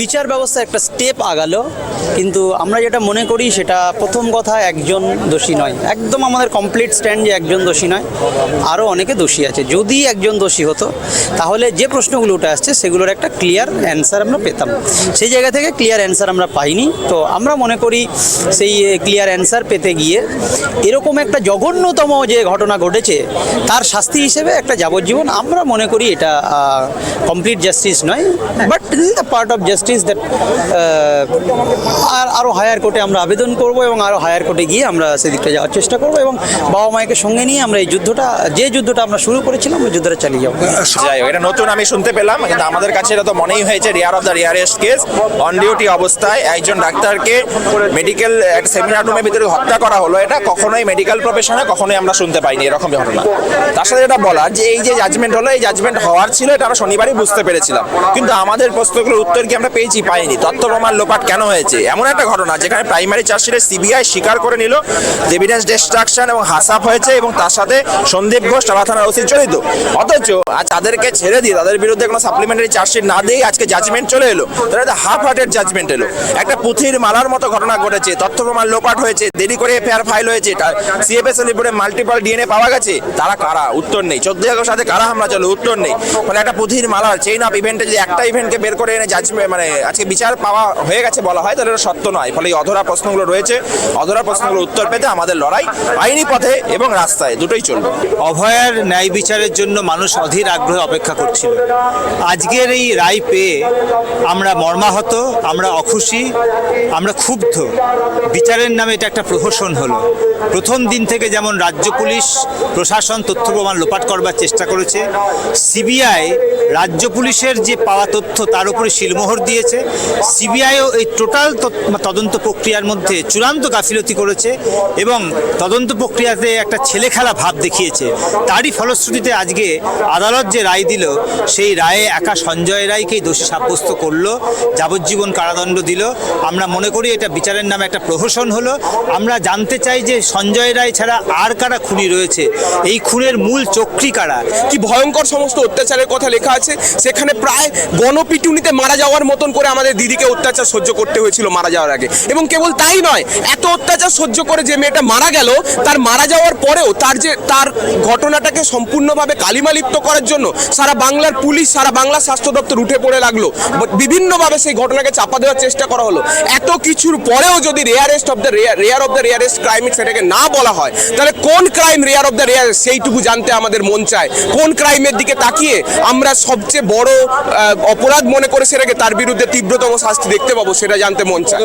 বিচার ব্যবস্থা একটা স্টেপ আগালো, কিন্তু আমরা যেটা মনে করি সেটা প্রথম কথা একজন দোষী নয়। একদম আমাদের কমপ্লিট স্ট্যান্ড যে একজন দোষী নয় আরও অনেকে দোষী আছে। যদি একজন দোষী হতো, তাহলে যে প্রশ্নগুলো উঠে আসছে সেগুলোর একটা ক্লিয়ার অ্যান্সার আমরা পেতাম। সেই জায়গা থেকে ক্লিয়ার অ্যান্সার আমরা পাইনি। তো আমরা মনে করি সেই ক্লিয়ার অ্যান্সার পেতে গিয়ে এরকম একটা জঘন্যতম যে ঘটনা ঘটেছে, তার শাস্তি হিসেবে একটা যাবজ্জীবন আমরা মনে করি এটা কমপ্লিট জাস্টিস নয় but the part of justice that আর আরও হায়ার কোর্টে আমরা আবেদন করব এবং আরও হায়ার কোর্টে গিয়ে আমরা সেদিকটা যাওয়ার চেষ্টা করব এবং বাবা মায়েকে সঙ্গে নিয়ে আমরা এই যুদ্ধটা, যে যুদ্ধটা আমরা শুরু করেছিলাম, ওই যুদ্ধটা চালিয়ে যাব। যাই হোক, এটা নতুন আমি শুনতে পেলাম, কিন্তু আমাদের কাছে এটা তো মনেই হয়েছে rare of the rarest case on duty অবস্থায় একজন ডাক্তারকে মেডিকেল একটা সেমিনার রুমের ভিতরে হত্যা করা হলো। এটা কখনোই মেডিকেল প্রফেশনে কখনোই আমরা শুনতে পাইনি, এরকম ঘটনা। তার সাথে এটা বলা যে এই যে জাজমেন্ট হলো, এই জাজমেন্ট হওয়ার ছিল, এটা আমরা শনিবারই বুঝতে পেরেছিলাম। কিন্তু আমাদের প্রশ্নগুলোর উত্তর কি আমরা পেয়েছি পাইনি। তথ্য প্রমাণ লোপাট কেন হয়েছে? এমন একটা ঘটনা যেখানে প্রাইমারি চার্জশিটে সিবিআই স্বীকার করে নিল এভিডেন্স ডিস্ট্রাকশন এবং হাসাপ হয়েছে এবং তার সাথে সন্দীপ ঘোষ, টালা থানার ওসি জড়িত অথচ আজ তাদেরকে ছেড়ে দিয়ে তাদের বিরুদ্ধে কোনো সাপ্লিমেন্টারি চার্জশিট না দিয়ে আজকে জাজমেন্ট চলে এলো। তাহলে হাফ হার্টেড জাজমেন্ট এলো। একটা পুঁথির মালার মতো ঘটনা ঘটেছে। তথ্য প্রমাণ লোপাট হয়েছে, দেরি করে এফআইআর ফাইল হয়েছে সিএফএস রিপোর্টে মাল্টিপল ডিএনএ পাওয়া গেছে। তারা কারা? উত্তর নেই। চোদ্দ আগস্ট সাথে কারা হামলা চলো উত্তর নেই। মানে একটা পুঁথির মালার চেইন অফ ইভেন্টে যদি একটা ইভেন্টকে বের করে এনে জাজমেন্ট মানে আজকে বিচার পাওয়া হয়ে গেছে বলা হয়, তাহলে এটা সত্য নয়। ফলে এই অধরা প্রশ্নগুলো রয়েছে। অধরা প্রশ্নগুলো উত্তর পেতে আমাদের লড়াই আইনি পথে এবং রাস্তায় দুটোই চলবে। অভয়ার ন্যায় বিচারের জন্য মানুষ অধীর আগ্রহে অপেক্ষা করছিল। আজকের এই রায় পেয়ে আমরা মর্মাহত, আমরা অখুশি, আমরা ক্ষুব্ধ। বিচারের নামে এটা একটা প্রহসন হলো। প্রথম দিন থেকে যেমন রাজ্য পুলিশ, প্রশাসন তথ্য প্রমাণ লোপাট করবার চেষ্টা করেছে, সিবিআই রাজ্য পুলিশের যে পাওয়া তথ্য তার উপরে শিলমোহর দিয়েছে। সিবিআইও এই টোটাল তদন্ত প্রক্রিয়ার মধ্যে চূড়ান্ত গাফিলতি করেছে এবং তদন্ত প্রক্রিয়াতে একটা ছেলে খেলা ভাব দেখিয়েছে। তারই ফলশ্রুতিতে আজকে আদালত যে রায় দিল, সেই রায়ে একা সঞ্জয় রায়কেই দোষী সাব্যস্ত করল, যাবজ্জীবন কারাদণ্ড দিল। আমরা মনে করি এটা বিচারের নামে একটা প্রহসন হলো। আমরা জানতে চাই যে সঞ্জয় রায় ছাড়া আর কারা খুনি রয়েছে? এই খুনের মূল চক্রী কারা? কি ভয়ঙ্কর সমস্ত অত্যাচারের কথা লেখা আছে। সেখানে প্রায় গণপিটুনিতে মারা যাওয়ার মতন করে আমাদের দিদিকে অত্যাচার সহ্য করতে হয়েছিল মারা যাওয়ার আগে। এবং কেবল তাই নয়, এত অত্যাচার সহ্য করে যে মেয়েটা মারা গেল, তার মারা যাওয়ার পরেও তার যে, তার ঘটনাটাকে সম্পূর্ণভাবে কালিমালিপ্ত করার জন্য সারা বাংলার পুলিশ, সারা বাংলার স্বাস্থ্য দপ্তর উঠে পড়ে লাগল। বিভিন্নভাবে সেই ঘটনাকে চাপা দেওয়ার চেষ্টা করা হলো। এত কিছুর পরেও যদি rarest of the rare of the rarest crime সেটাকে না বলা হয়, তাহলে কোন crime rare of the rare সেইটুকু জানতে আমাদের মন চায়? কোন ক্রাইমের দিকে তাকিয়ে আমরা সবচেয়ে বড় অপরাধ মনে করে সেটাকে তার বিরুদ্ধে তীব্রতম শাস্তি দেখতে পাবো সেটা জানতে মন চায়।